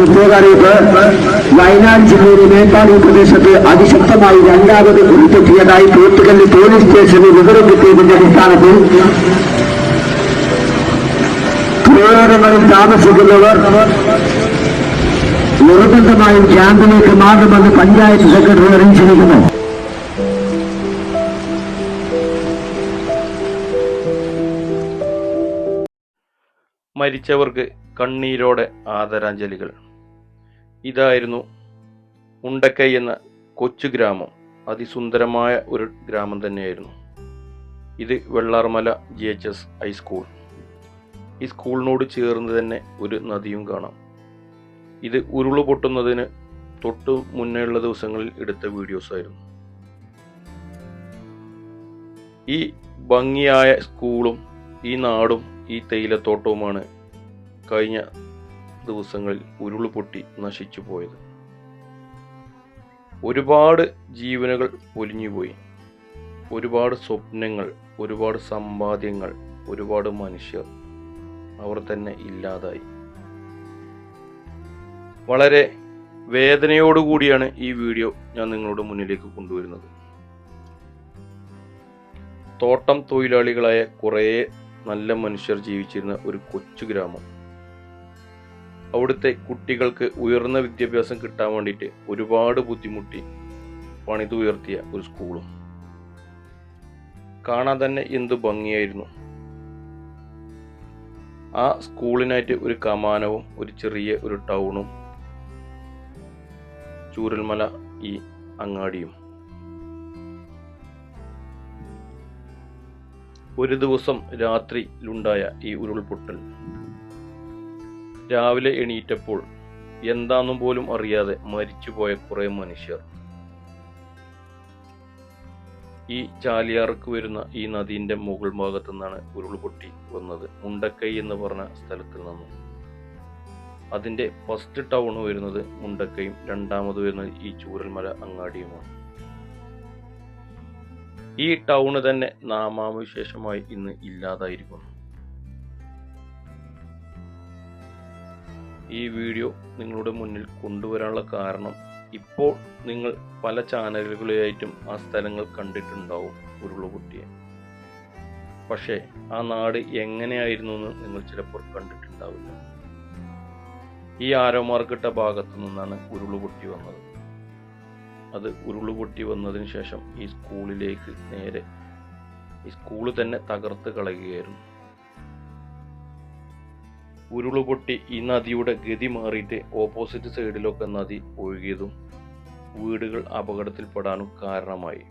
പ്രത്യേക അറിയിപ്പ് വയനാട് ജില്ലയിലെ മേപ്പാടി പ്രദേശത്ത് അതിശക്തമായി രണ്ടാമത് ഉരുത്തെത്തിയതായി പോത്തുകല്ല് പോലീസ് സ്റ്റേഷനിൽ വിവരം കിട്ടിയതിന്റെ അടിസ്ഥാനത്തിൽ പുരോഗമനം താമസിക്കുന്നവർ നിർബന്ധമായും ക്യാമ്പിലേക്ക് മാറുമെന്ന് പഞ്ചായത്ത് സെക്രട്ടറി അറിയിച്ചിരിക്കുന്നു. മരിച്ചവർക്ക് കണ്ണീരോടെ ആദരാഞ്ജലികൾ. ഇതായിരുന്നു ഉണ്ടക്കൈ എന്ന കൊച്ചു ഗ്രാമം. അതിസുന്ദരമായ ഒരു ഗ്രാമം തന്നെയായിരുന്നു. ഇത് Vellarmala G H S high school ഈ സ്കൂളിനോട് ചേർന്ന് തന്നെ ഒരു നദിയും കാണാം. ഇത് ഉരുൾ പൊട്ടുന്നതിന് തൊട്ട് മുന്നേയുള്ള ദിവസങ്ങളിൽ എടുത്ത വീഡിയോസ് ആയിരുന്നു ഈ ഭംഗിയായ സ്കൂളും ഈ നാടും ഈ തേയിലത്തോട്ടവുമാണ് കഴിഞ്ഞ ദിവസങ്ങളിൽ ഉരുളുപൊട്ടി നശിച്ചു പോയത്. ഒരുപാട് ജീവനുകൾ പൊലിഞ്ഞുപോയി ഒരുപാട് സ്വപ്നങ്ങൾ ഒരുപാട് സമ്പാദ്യങ്ങൾ ഒരുപാട് മനുഷ്യർ അവർ തന്നെ ഇല്ലാതായി. വളരെ വേദനയോടുകൂടിയാണ് ഈ വീഡിയോ ഞാൻ നിങ്ങളുടെ മുന്നിലേക്ക് കൊണ്ടുവരുന്നത്. തോട്ടം തൊഴിലാളികളായ കുറേ നല്ല മനുഷ്യർ ജീവിച്ചിരുന്ന ഒരു കൊച്ചു ഗ്രാമം. അവിടുത്തെ കുട്ടികൾക്ക് ഉയർന്ന വിദ്യാഭ്യാസം കിട്ടാൻ വേണ്ടിയിട്ട് ഒരുപാട് ബുദ്ധിമുട്ടി പണിതുയർത്തിയ ഒരു സ്കൂളും. കാണാൻ തന്നെ എന്തു ഭംഗിയായിരുന്നു. ആ സ്കൂളിനായിട്ട് ഒരു കമാനവും ഒരു ചെറിയ ഒരു ടൗണും ചൂരൽമല ഈ അങ്ങാടിയും. ഒരു ദിവസം രാത്രിയിലുണ്ടായ ഈ ഉരുൾപൊട്ടൽ രാവിലെ എണീറ്റപ്പോൾ എന്താന്നും പോലും അറിയാതെ മരിച്ചുപോയ കുറെ മനുഷ്യർ. ഈ ചാലിയാർക്ക് വരുന്ന ഈ നദീന്റെ മുകൾ ഭാഗത്തു നിന്നാണ് ഉരുൾപൊട്ടി വന്നത്. മുണ്ടക്കൈ എന്ന് പറഞ്ഞ സ്ഥലത്തിൽ നിന്നും. അതിന്റെ ഫസ്റ്റ് ടൗൺ വരുന്നത് മുണ്ടക്കയും രണ്ടാമത് വരുന്നത് ഈ ചൂരൽമല അങ്ങാടിയുമാണ്. ഈ ടൗണ് തന്നെ നാമാവിശേഷമായി ഇന്ന് ഇല്ലാതായിരിക്കുന്നു. ഈ വീഡിയോ നിങ്ങളുടെ മുന്നിൽ കൊണ്ടുവരാനുള്ള കാരണം ഇപ്പോൾ നിങ്ങൾ പല ചാനലുകളിലായിട്ടും ആ സ്ഥലങ്ങൾ കണ്ടിട്ടുണ്ടാവും ഉരുളുപൊട്ടിയെ പക്ഷേ ആ നാട് എങ്ങനെയായിരുന്നു എന്ന് നിങ്ങൾ ചിലപ്പോൾ കണ്ടിട്ടുണ്ടാവില്ല. ഈ ആരോമാർക്കിട്ട ഭാഗത്തു നിന്നാണ് ഉരുളുപൊട്ടി വന്നത്. അത് ഉരുളുപൊട്ടി വന്നതിന് ശേഷം ഈ സ്കൂളിലേക്ക് നേരെ ഈ സ്കൂൾ തന്നെ തകർത്ത് കളയുകയായിരുന്നു. ഉരുളുപൊട്ടി ഈ നദിയുടെ ഗതി മാറിയിട്ട് ഓപ്പോസിറ്റ് സൈഡിലൊക്കെ നദി ഒഴുകിയതും വീടുകൾ അപകടത്തിൽപ്പെടാനും കാരണമായി.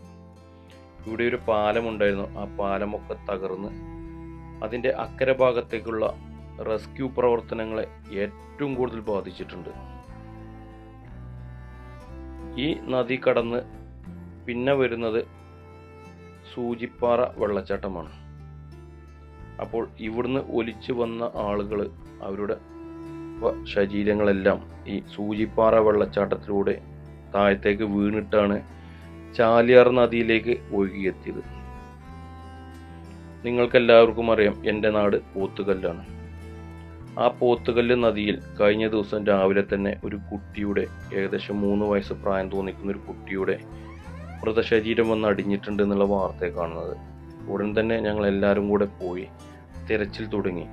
ഇവിടെ ഒരു പാലമുണ്ടായിരുന്നു. ആ പാലമൊക്കെ തകർന്ന് അതിന്റെ അക്കരെ ഭാഗത്തേക്കുള്ള റെസ്ക്യൂ പ്രവർത്തനങ്ങളെ ഏറ്റവും കൂടുതൽ ബാധിച്ചിട്ടുണ്ട്. ഈ നദി കടന്ന് പിന്നെ വരുന്നത് സൂചിപ്പാറ വെള്ളച്ചാട്ടമാണ്. അപ്പോൾ ഇവിടുന്ന് ഒലിച്ചു വന്ന ആളുകൾ അവരുടെ ശരീരങ്ങളെല്ലാം ഈ സൂചിപ്പാറ വെള്ളച്ചാട്ടത്തിലൂടെ താഴത്തേക്ക് വീണിട്ടാണ് ചാലിയാർ നദിയിലേക്ക് ഒഴുകിയെത്തിയത്. നിങ്ങൾക്കെല്ലാവർക്കും അറിയാം എന്റെ നാട് പോത്തുകല്ലാണ്. ആ പോത്തുകല്ല് നദിയിൽ കഴിഞ്ഞ ദിവസം രാവിലെ തന്നെ ഒരു കുട്ടിയുടെ ഏകദേശം മൂന്ന് വയസ്സ് പ്രായം തോന്നിക്കുന്ന ഒരു കുട്ടിയുടെ മൃതശരീരം വന്ന് അടിഞ്ഞിട്ടുണ്ട് എന്നുള്ള വാർത്തയെ കാണുന്നത്. ഉടൻ തന്നെ ഞങ്ങൾ എല്ലാവരും കൂടെ പോയി തിരച്ചിൽ തുടങ്ങി.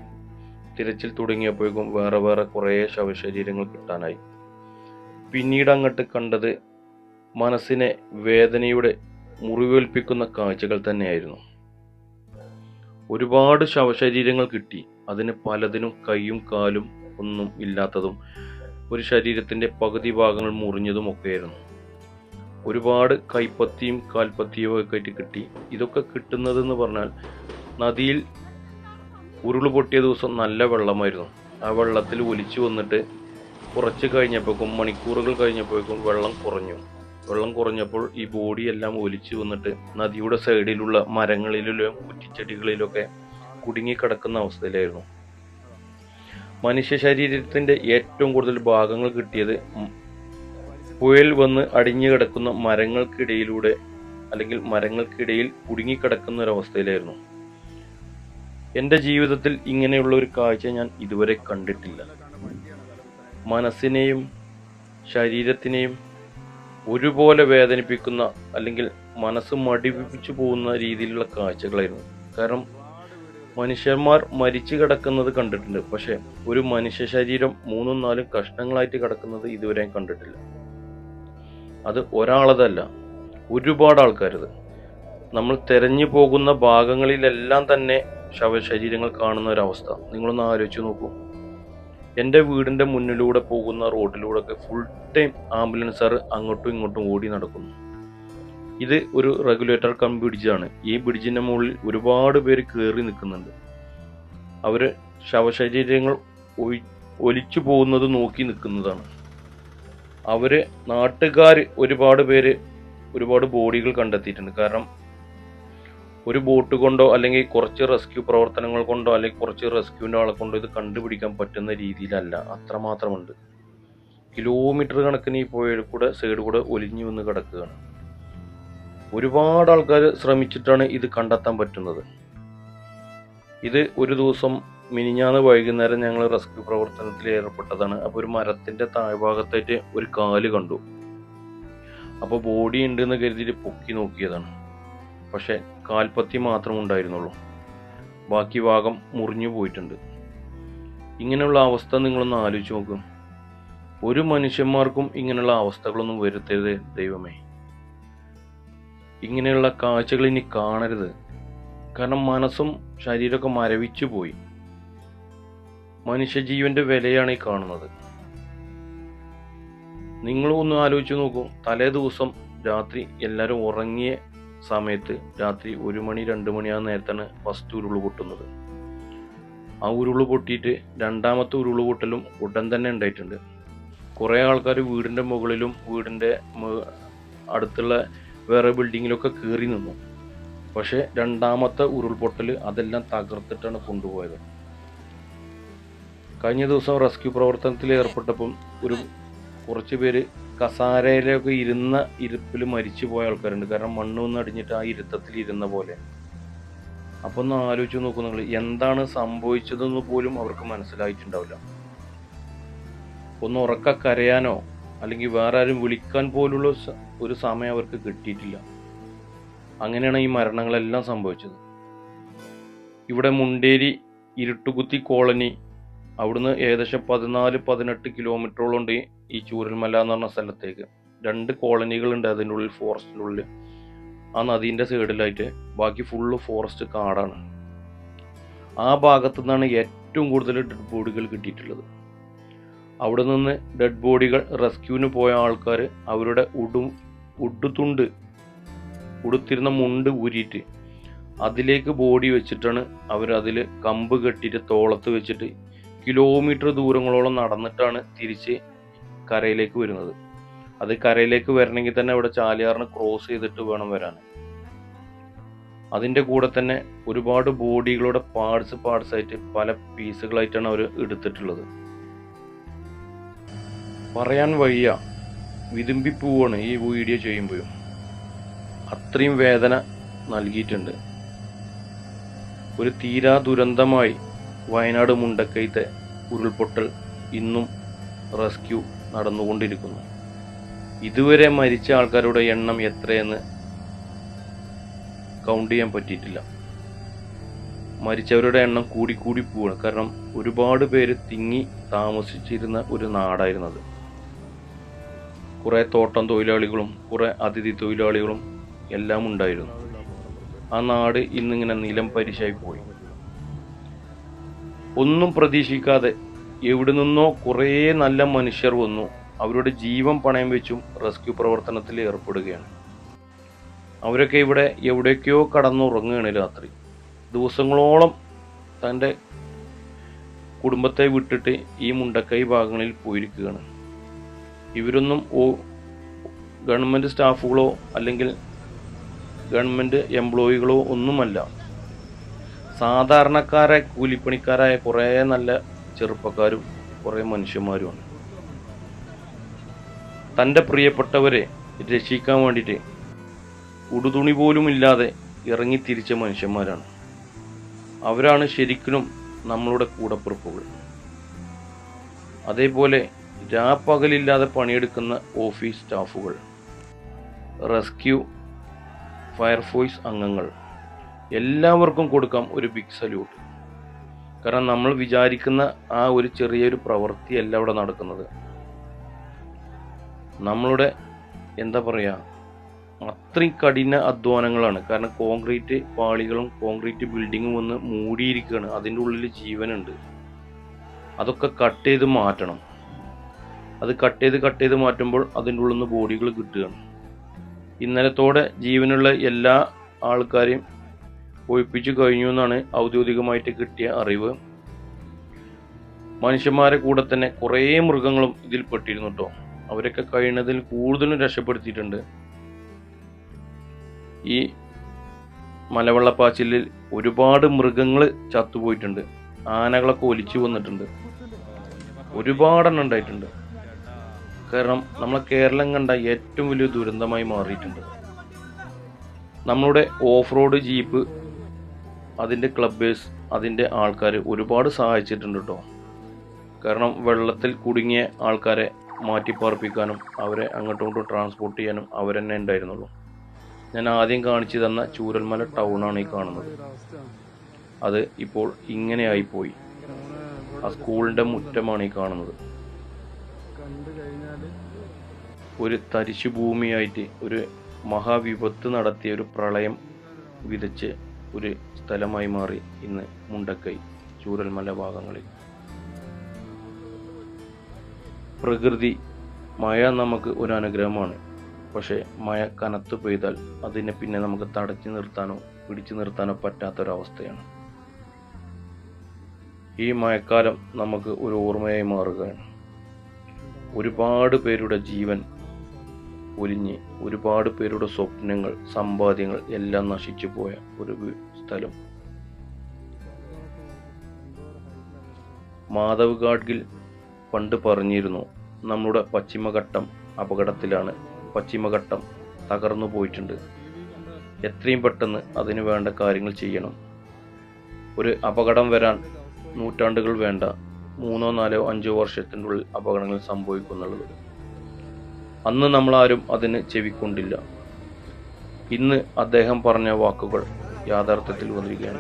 തിരച്ചിൽ തുടങ്ങിയപ്പോഴേക്കും വേറെ വേറെ കുറേ ശവശരീരങ്ങൾ കിട്ടാനായി. പിന്നീട് അങ്ങോട്ട് കണ്ടത് മനസ്സിനെ വേദനയുടെ മുറിവേൽപ്പിക്കുന്ന കാഴ്ചകൾ തന്നെയായിരുന്നു. ഒരുപാട് ശവശരീരങ്ങൾ കിട്ടി. അതിന് പലതിനും കൈയും കാലും ഒന്നും ഇല്ലാത്തതും ഒരു ശരീരത്തിന്റെ പകുതി ഭാഗങ്ങൾ മുറിഞ്ഞതും ഒക്കെയായിരുന്നു. ഒരുപാട് കൈപ്പത്തിയും കാൽപ്പത്തിയും ഒക്കെ ആയിട്ട് കിട്ടി. ഇതൊക്കെ കിട്ടുന്നതെന്ന് പറഞ്ഞാൽ നദിയിൽ ഉരുൾ പൊട്ടിയ ദിവസം നല്ല വെള്ളമായിരുന്നു. ആ വെള്ളത്തിൽ ഒലിച്ചു വന്നിട്ട് കുറച്ച് കഴിഞ്ഞപ്പോഴേക്കും മണിക്കൂറുകൾ കഴിഞ്ഞപ്പോഴേക്കും വെള്ളം കുറഞ്ഞു. വെള്ളം കുറഞ്ഞപ്പോൾ ഈ ബോഡി എല്ലാം ഒലിച്ചു വന്നിട്ട് നദിയുടെ സൈഡിലുള്ള മരങ്ങളിലും കുറ്റിച്ചെടികളിലൊക്കെ കുടുങ്ങിക്കിടക്കുന്ന അവസ്ഥയിലായിരുന്നു. മനുഷ്യ ശരീരത്തിന്റെ ഏറ്റവും കൂടുതൽ ഭാഗങ്ങൾ കിട്ടിയത് പുഴയിൽ വന്ന് അടിഞ്ഞു കിടക്കുന്ന മരങ്ങൾക്കിടയിലൂടെ അല്ലെങ്കിൽ മരങ്ങൾക്കിടയിൽ കുടുങ്ങിക്കിടക്കുന്ന ഒരു അവസ്ഥയിലായിരുന്നു. എന്റെ ജീവിതത്തിൽ ഇങ്ങനെയുള്ള ഒരു കാഴ്ച ഞാൻ ഇതുവരെ കണ്ടിട്ടില്ല. മനസ്സിനെയും ശരീരത്തിനെയും ഒരുപോലെ വേദനിപ്പിക്കുന്ന അല്ലെങ്കിൽ മനസ്സ് മടിപ്പിച്ചു പോകുന്ന രീതിയിലുള്ള കാഴ്ചകളായിരുന്നു. കാരണം മനുഷ്യന്മാർ മരിച്ചു കിടക്കുന്നത് കണ്ടിട്ടുണ്ട്. പക്ഷെ ഒരു മനുഷ്യ ശരീരം മൂന്നും നാലും കഷ്ണങ്ങളായിട്ട് കിടക്കുന്നത് ഇതുവരെ കണ്ടിട്ടില്ല. അത് ഒരാളതല്ല ഒരുപാട് ആൾക്കാരത്. നമ്മൾ തെരഞ്ഞു പോകുന്ന ഭാഗങ്ങളിലെല്ലാം തന്നെ ശവശരീരങ്ങൾ കാണുന്ന ഒരവസ്ഥ. നിങ്ങളൊന്ന് ആലോചിച്ച് നോക്കൂ. എന്റെ വീടിന്റെ മുന്നിലൂടെ പോകുന്ന റോഡിലൂടെ ഒക്കെ ഫുൾ ടൈം ആംബുലൻസുകാർ അങ്ങോട്ടും ഇങ്ങോട്ടും ഓടി നടക്കുന്നു. ഇത് ഒരു റെഗുലേറ്റർ കം ബ്രിഡ്ജാണ് ഈ ബ്രിഡ്ജിന്റെ മുകളിൽ ഒരുപാട് പേര് കയറി നിൽക്കുന്നുണ്ട്. അവർ ശവശരീരങ്ങൾ ഒലിച്ചു പോകുന്നത് നോക്കി നിൽക്കുന്നതാണ്. അവർ നാട്ടുകാർ ഒരുപാട് പേര് ഒരുപാട് ബോഡികൾ കണ്ടെത്തിയിട്ടുണ്ട്. കാരണം ഒരു ബോട്ട് കൊണ്ടോ അല്ലെങ്കിൽ കുറച്ച് റെസ്ക്യൂ പ്രവർത്തനങ്ങൾ കൊണ്ടോ അല്ലെങ്കിൽ കുറച്ച് റെസ്ക്യൂവിന്റെ ആളെ കൊണ്ടോ ഇത് കണ്ടുപിടിക്കാൻ പറ്റുന്ന രീതിയിലല്ല. അത്രമാത്രമുണ്ട് കിലോമീറ്റർ കണക്കിന് ഈ പുഴയിൽ കൂടെ സൈഡ് കൂടെ ഒലിഞ്ഞു വന്ന് കിടക്കുകയാണ്. ഒരുപാട് ആൾക്കാർ ശ്രമിച്ചിട്ടാണ് ഇത് കണ്ടെത്താൻ പറ്റുന്നത്. ഇത് ഒരു ദിവസം മിനിഞ്ഞാന്ന് വൈകുന്നേരം ഞങ്ങൾ റെസ്ക്യൂ പ്രവർത്തനത്തിൽ ഏർപ്പെട്ടതാണ്. അപ്പോൾ ഒരു മരത്തിന്റെ താഴ്ഭാഗത്തായിട്ട് ഒരു കാൽ കണ്ടു. അപ്പോൾ ബോഡി ഉണ്ട് എന്ന് കരുതിയിട്ട് പൊക്കി നോക്കിയതാണ്. പക്ഷെ കാൽപ്പത്തി മാത്രം ഉണ്ടായിരുന്നുള്ളൂ. ബാക്കി ഭാഗം മുറിഞ്ഞു പോയിട്ടുണ്ട്. ഇങ്ങനെയുള്ള അവസ്ഥ നിങ്ങളൊന്ന് ആലോചിച്ച് നോക്കും. ഒരു മനുഷ്യന്മാർക്കും ഇങ്ങനെയുള്ള അവസ്ഥകളൊന്നും വരുത്തരുത് ദൈവമേ. ഇങ്ങനെയുള്ള കാഴ്ചകൾ ഇനി കാണരുത്. കാരണം മനസ്സും ശരീരമൊക്കെ മരവിച്ചു പോയി. മനുഷ്യജീവന്റെ വിലയാണ് ഈ കാണുന്നത്. നിങ്ങളും ഒന്ന് ആലോചിച്ച് നോക്കൂ. തലേ ദിവസം രാത്രി എല്ലാവരും ഉറങ്ങിയ സമയത്ത് രാത്രി ഒരു മണി രണ്ട് മണി ആ നേരത്താണ് ഫസ്റ്റ് ഉരുൾ പൊട്ടുന്നത്. ആ ഉരുൾ പൊട്ടിയിട്ട് രണ്ടാമത്തെ ഉരുൾ പൊട്ടലും ഉടൻ തന്നെ ഉണ്ടായിട്ടുണ്ട്. കുറേ ആൾക്കാർ വീടിന്റെ മുകളിലും വീടിന്റെ അടുത്തുള്ള വേറെ ബിൽഡിങ്ങിലൊക്കെ കയറി നിന്നു. പക്ഷേ രണ്ടാമത്തെ ഉരുൾപൊട്ടൽ അതെല്ലാം തകർത്തിട്ടാണ് കൊണ്ടുപോയത്. കഴിഞ്ഞ ദിവസം റെസ്ക്യൂ പ്രവർത്തനത്തിൽ ഏർപ്പെട്ടപ്പം ഒരു കുറച്ച് പേര് കസാരയിലൊക്കെ ഇരുന്ന ഇരുപ്പിൽ മരിച്ചു പോയ ആൾക്കാരുണ്ട്. കാരണം മണ്ണ് ഒന്ന് അടിഞ്ഞിട്ട് ആ ഇരുത്തത്തിൽ ഇരുന്ന പോലെ. അപ്പൊ ഒന്ന് ആലോചിച്ച് നോക്കൂ നിങ്ങൾ എന്താണ് സംഭവിച്ചതെന്ന് പോലും അവർക്ക് മനസ്സിലായിട്ടുണ്ടാവില്ല. ഒന്ന് ഉറക്ക കരയാനോ അല്ലെങ്കിൽ വേറെ ആരും വിളിക്കാൻ പോലുള്ള ഒരു സമയം അവർക്ക് കിട്ടിയിട്ടില്ല. അങ്ങനെയാണ് ഈ മരണങ്ങളെല്ലാം സംഭവിച്ചത്. ഇവിടെ മുണ്ടേരി ഇരുട്ടുകുത്തി കോളനി അവിടുന്ന് ഏകദേശം പതിനാല് പതിനെട്ട് കിലോമീറ്ററോളം ഉണ്ട്. ഈ ചൂരൽമല എന്ന് പറഞ്ഞ സ്ഥലത്തേക്ക്. രണ്ട് കോളനികളുണ്ട് അതിന്റെ ഉള്ളിൽ ഫോറസ്റ്റിന്റെ ഉള്ളിൽ ആ നദീന്റെ സൈഡിലായിട്ട് ബാക്കി ഫുള്ള് ഫോറസ്റ്റ് കാടാണ്. ആ ഭാഗത്തു നിന്നാണ് ഏറ്റവും കൂടുതൽ ഡെഡ് ബോഡികൾ കിട്ടിയിട്ടുള്ളത്. അവിടെ നിന്ന് ഡെഡ് ബോഡികൾ റെസ്ക്യൂവിന് പോയ ആൾക്കാർ അവരുടെ ഉടു ഉടുത്തുണ്ട് ഉടുത്തിരുന്ന മുണ്ട് ഊരിയിട്ട് അതിലേക്ക് ബോഡി വെച്ചിട്ടാണ് അവരതിൽ കമ്പ് കെട്ടിയിട്ട് തോളത്ത് വെച്ചിട്ട് കിലോമീറ്റർ ദൂരങ്ങളോളം നടന്നിട്ടാണ് തിരിച്ച് കരയിലേക്ക് വരുന്നത്. അത് കരയിലേക്ക് വരണമെങ്കിൽ തന്നെ ഇവിടെ ചാലിയാറിന് ക്രോസ് ചെയ്തിട്ട് വേണം വരാൻ. അതിന്റെ കൂടെ തന്നെ ഒരുപാട് ബോഡികളുടെ പാർട്സ് പാർട്സ് ആയിട്ട് പല പീസുകളായിട്ടാണ് അവർ എടുത്തിട്ടുള്ളത്. പറയാൻ വയ്യ. വിതുമ്പിപ്പോവാണ് ഈ വീഡിയോ ചെയ്യുമ്പോഴും. അത്രയും വേദന നൽകിയിട്ടുണ്ട്. ഒരു തീരാ ദുരന്തമായി വയനാട് മുണ്ടക്കൈത്തെ ഉരുൾപൊട്ടൽ ഇന്നും റെസ്ക്യൂ നടന്നുകൊണ്ടിരിക്കുന്നു. ഇതുവരെ മരിച്ച ആൾക്കാരുടെ എണ്ണം എത്രയെന്ന് കൗണ്ട് ചെയ്യാൻ പറ്റിയിട്ടില്ല. മരിച്ചവരുടെ എണ്ണം കൂടി കൂടി കാരണം ഒരുപാട് പേര് തിങ്ങി താമസിച്ചിരുന്ന ഒരു നാടായിരുന്നത് കുറേ തോട്ടം തൊഴിലാളികളും കുറേ അതിഥി തൊഴിലാളികളും എല്ലാം ഉണ്ടായിരുന്നു. ആ നാട് ഇന്നിങ്ങനെ നിലം പരിശായി പോയി. ഒന്നും പ്രതീക്ഷിക്കാതെ എവിടെ നിന്നോ കുറേ നല്ല മനുഷ്യർ വന്നു. അവരുടെ ജീവൻ പണയം വെച്ചും റെസ്ക്യൂ പ്രവർത്തനത്തിൽ ഏർപ്പെടുകയാണ്. അവരൊക്കെ ഇവിടെ എവിടേക്കോ കടന്നുറങ്ങുകയാണ് രാത്രി. ദിവസങ്ങളോളം തന്റെ കുടുംബത്തെ വിട്ടിട്ട് ഈ മുണ്ടക്കൈ ഭാഗങ്ങളിൽ പോയിരിക്കുകയാണ്. ഇവരൊന്നും ഓ ഗവൺമെന്റ് സ്റ്റാഫുകളോ അല്ലെങ്കിൽ ഗവൺമെന്റ് എംപ്ലോയികളോ ഒന്നുമല്ല. സാധാരണക്കാരായ കൂലിപ്പണിക്കാരായ കുറേ നല്ല ചെറുപ്പക്കാരും കുറേ മനുഷ്യന്മാരുമാണ് തന്റെ പ്രിയപ്പെട്ടവരെ രക്ഷിക്കാൻ വേണ്ടിയിട്ട് ഉടുതുണി പോലും ഇല്ലാതെ ഇറങ്ങി തിരിച്ച മനുഷ്യന്മാരാണ്. അവരാണ് ശരിക്കും നമ്മളുടെ കൂടപ്പിറപ്പുകൾ. അതേപോലെ രാപ്പകലില്ലാതെ പണിയെടുക്കുന്ന ഓഫീസ് സ്റ്റാഫുകൾ റെസ്ക്യൂ ഫയർഫോഴ്സ് അംഗങ്ങൾ എല്ലാവർക്കും കൊടുക്കാം ഒരു ബിഗ് സല്യൂട്ട്. കാരണം നമ്മൾ വിചാരിക്കുന്ന ആ ഒരു ചെറിയൊരു പ്രവൃത്തിയല്ല അവിടെ നടക്കുന്നത്. നമ്മളുടെ എന്താ പറയുക അത്രയും കഠിന അധ്വാനങ്ങളാണ്. കാരണം കോൺക്രീറ്റ് പാളികളും കോൺക്രീറ്റ് ബിൽഡിങ്ങും വന്ന് മൂടിയിരിക്കുകയാണ്. അതിന്റെ ഉള്ളിൽ ജീവനുണ്ട്. അതൊക്കെ കട്ട് ചെയ്ത് മാറ്റണം. അത് കട്ട് ചെയ്ത് കട്ട് ചെയ്ത് മാറ്റുമ്പോൾ അതിന്റെ ഉള്ളിൽ നിന്ന് ബോഡികൾ കിട്ടുകയാണ്. ഇന്നലത്തോടെ ജീവനുള്ള എല്ലാ ആൾക്കാരെയും ഒഴിപ്പിച്ചു കഴിഞ്ഞു എന്നാണ് ഔദ്യോഗികമായിട്ട് കിട്ടിയ അറിവ്. മനുഷ്യന്മാരെ കൂടെ തന്നെ കുറേ മൃഗങ്ങളും ഇതിൽ പെട്ടിരുന്നു കേട്ടോ അവരൊക്കെ കഴിയുന്നതിൽ കൂടുതലും രക്ഷപ്പെടുത്തിയിട്ടുണ്ട്. ഈ മലവെള്ളപ്പാച്ചിലിൽ ഒരുപാട് മൃഗങ്ങൾ ചത്തുപോയിട്ടുണ്ട്. ആനകളൊക്കെ ഒലിച്ചു വന്നിട്ടുണ്ട്. ഒരുപാടെണ്ണം ഉണ്ടായിട്ടുണ്ട്. കാരണം നമ്മളെ കേരളം കണ്ട ഏറ്റവും വലിയ ദുരന്തമായി മാറിയിട്ടുണ്ട്. നമ്മളുടെ ഓഫ് റോഡ് ജീപ്പ് അതിന്റെ ക്ലബ്ബേഴ്സ് അതിന്റെ ആൾക്കാർ ഒരുപാട് സഹായിച്ചിട്ടുണ്ട് കേട്ടോ കാരണം വെള്ളത്തിൽ കുടുങ്ങിയ ആൾക്കാരെ മാറ്റിപ്പാർപ്പിക്കാനും അവരെ അങ്ങോട്ടും ഇങ്ങോട്ടും ട്രാൻസ്പോർട്ട് ചെയ്യാനും അവരെന്നെ ഉണ്ടായിരുന്നുള്ളൂ. ഞാൻ ആദ്യം കാണിച്ചു തന്ന ചൂരൽമല ആണ് ഈ കാണുന്നത്. അത് ഇപ്പോൾ ഇങ്ങനെ ഇങ്ങനെയായിപ്പോയി ആ സ്കൂളിന്റെ മുറ്റമാണ് ഈ കാണുന്നത്. ഒരു തരിശു ഭൂമിയായിട്ട് ഒരു മഹാവിപത്ത് നടത്തിയ ഒരു പ്രളയം വിതച്ച് ഒരു സ്ഥലമായി മാറി ഇന്ന് മുണ്ടക്കൈ ചൂരൽമല ഭാഗങ്ങളിൽ. പ്രകൃതി മഴ നമുക്ക് ഒരു അനുഗ്രഹമാണ് പക്ഷേ മഴ കനത്ത് പെയ്താൽ അതിനെ പിന്നെ നമുക്ക് തടച്ചു നിർത്താനോ പിടിച്ചു നിർത്താനോ പറ്റാത്തൊരവസ്ഥയാണ്. ഈ മഴക്കാലം നമുക്ക് ഒരു ഓർമ്മയായി മാറുകയാണ്. ഒരുപാട് പേരുടെ ജീവൻ ഒലിഞ്ഞ് ഒരുപാട് പേരുടെ സ്വപ്നങ്ങൾ സമ്പാദ്യങ്ങൾ എല്ലാം നശിച്ചു പോയ ഒരു സ്ഥലം. മാധവ് ഗാഡ്ഗിൽ പണ്ട് പറഞ്ഞിരുന്നു നമ്മുടെ പശ്ചിമഘട്ടം അപകടത്തിലാണ്. പശ്ചിമഘട്ടം തകർന്നു പോയിട്ടുണ്ട്. എത്രയും പെട്ടെന്ന് അതിന് വേണ്ട കാര്യങ്ങൾ ചെയ്യണം. ഒരു അപകടം വരാൻ നൂറ്റാണ്ടുകൾ വേണ്ട. മൂന്നോ നാലോ അഞ്ചോ വർഷത്തിനുള്ളിൽ അപകടങ്ങൾ സംഭവിക്കുന്നുള്ളത്. അന്ന് നമ്മളാരും അതിന് ചെവിക്കൊണ്ടില്ല. ഇന്ന് അദ്ദേഹം പറഞ്ഞ വാക്കുകൾ യാഥാർത്ഥ്യത്തിൽ വന്നിരിക്കുകയാണ്.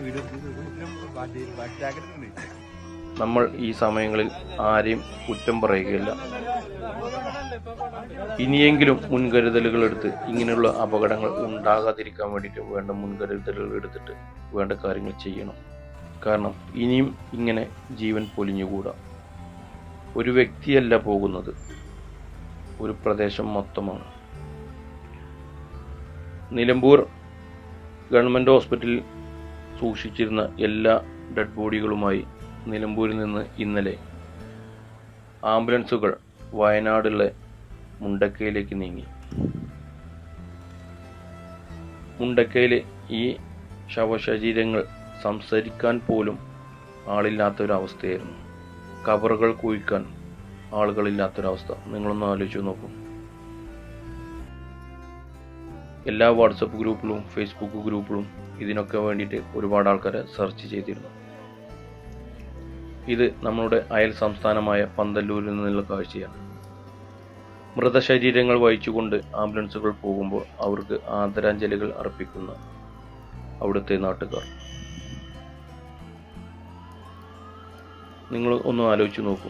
നമ്മൾ ഈ സമയങ്ങളിൽ ആരെയും കുറ്റം പറയുകയില്ല. ഇനിയെങ്കിലും മുൻകരുതലുകൾ എടുത്ത് ഇങ്ങനെയുള്ള അപകടങ്ങൾ ഉണ്ടാകാതിരിക്കാൻ വേണ്ടിയിട്ട് വേണ്ട മുൻകരുതലുകൾ എടുത്തിട്ട് വേണ്ട കാര്യങ്ങൾ ചെയ്യണം. കാരണം ഇനിയും ഇങ്ങനെ ജീവൻ പൊലിഞ്ഞുകൂടാ. ഒരു വ്യക്തിയല്ല പോകുന്നത്. ഒരു പ്രദേശം മൊത്തമാണ്. നിലമ്പൂർ ഗവൺമെന്റ് ഹോസ്പിറ്റലിൽ സൂക്ഷിച്ചിരുന്ന എല്ലാ ഡെഡ് ബോഡികളുമായി നിലമ്പൂരിൽ നിന്ന് ഇന്നലെ ആംബുലൻസുകൾ വയനാടുള്ള മുണ്ടക്കയിലേക്ക് നീങ്ങി. മുണ്ടക്കയിലെ ഈ ശവശരീരങ്ങൾ സംസാരിക്കാൻ പോലും ആളില്ലാത്തൊരവസ്ഥയായിരുന്നു കവറുകൾ കുഴിക്കാൻ ആളുകളില്ലാത്തൊരവസ്ഥ. നിങ്ങളൊന്ന് ആലോചിച്ച് നോക്കൂ. എല്ലാ വാട്സപ്പ് ഗ്രൂപ്പിലും ഫേസ്ബുക്ക് ഗ്രൂപ്പിലും ഇതിനൊക്കെ വേണ്ടിയിട്ട് ഒരുപാട് ആൾക്കാരെ സെർച്ച് ചെയ്തിരുന്നു. ഇത് നമ്മളുടെ അയൽ സംസ്ഥാനമായ പന്തല്ലൂരിൽ നിന്നുള്ള കാഴ്ചയാണ്. മൃതശരീരങ്ങൾ വഹിച്ചുകൊണ്ട് ആംബുലൻസുകൾ പോകുമ്പോൾ അവർക്ക് ആദരാഞ്ജലികൾ അർപ്പിക്കുന്ന അവിടുത്തെ നാട്ടുകാർ. നിങ്ങൾ ഒന്ന് ആലോചിച്ച് നോക്കൂ.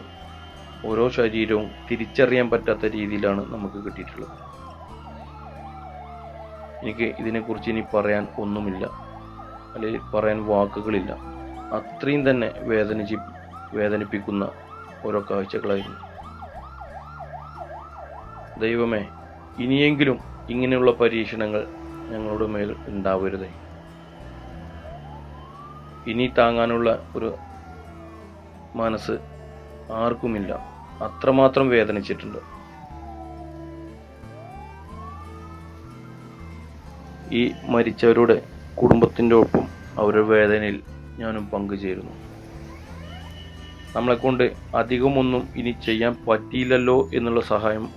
ഓരോ ശരീരവും തിരിച്ചറിയാൻ പറ്റാത്ത രീതിയിലാണ് നമുക്ക് കിട്ടിയിട്ടുള്ളത്. എനിക്ക് ഇതിനെക്കുറിച്ച് ഇനി പറയാൻ ഒന്നുമില്ല. അല്ലെങ്കിൽ പറയാൻ വാക്കുകളില്ല. അത്രയും തന്നെ വേദനിച്ച് വേദനിപ്പിക്കുന്ന ഓരോ കാഴ്ചകളായിരുന്നു. ദൈവമേ ഇനിയെങ്കിലും ഇങ്ങനെയുള്ള പരീക്ഷണങ്ങൾ ഞങ്ങളുടെ മേൽ ഉണ്ടാവരുതേ. ഇനി താങ്ങാനുള്ള ഒരു മനസ്സ് ആർക്കുമില്ല. അത്രമാത്രം വേദനിച്ചിട്ടുണ്ട്. ഈ മരിച്ചവരുടെ കുടുംബത്തിന്റെ ഒപ്പം അവരുടെ വേദനയിൽ ഞാനും പങ്കുചേരുന്നു. നമ്മളെക്കൊണ്ട് അധികമൊന്നും ഇനി ചെയ്യാൻ പറ്റിയില്ലല്ലോ എന്നുള്ള സഹായം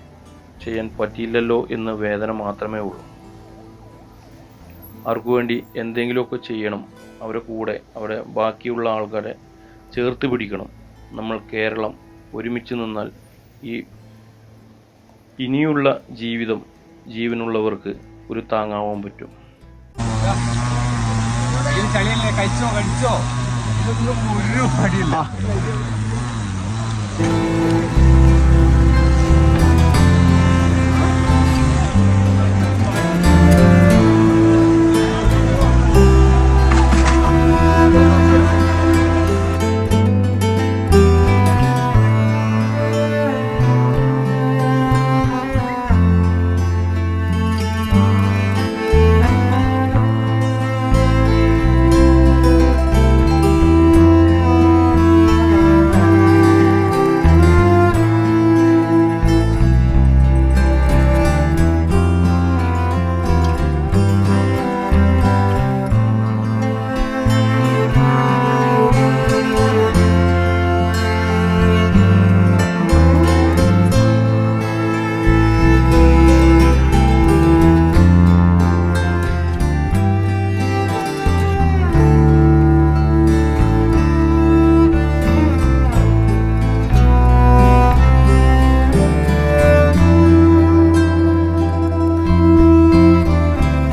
ചെയ്യാൻ പറ്റിയില്ലല്ലോ എന്ന വേദന മാത്രമേ ഉള്ളൂ. അവർക്ക് വേണ്ടി എന്തെങ്കിലുമൊക്കെ ചെയ്യണം. അവരെ കൂടെ അവിടെ ബാക്കിയുള്ള ആൾക്കാരെ ചേർത്ത് പിടിക്കണം. നമ്മൾ കേരളം ഒരുമിച്ച് നിന്നാൽ ഈ ഇനിയുള്ള ജീവിതം ജീവനുള്ളവർക്ക് ഒരു താങ്ങാവാൻ പറ്റും. കഴിച്ചോ കഴിച്ചോ? ഇതൊന്നും ഒരു പടിയില്ല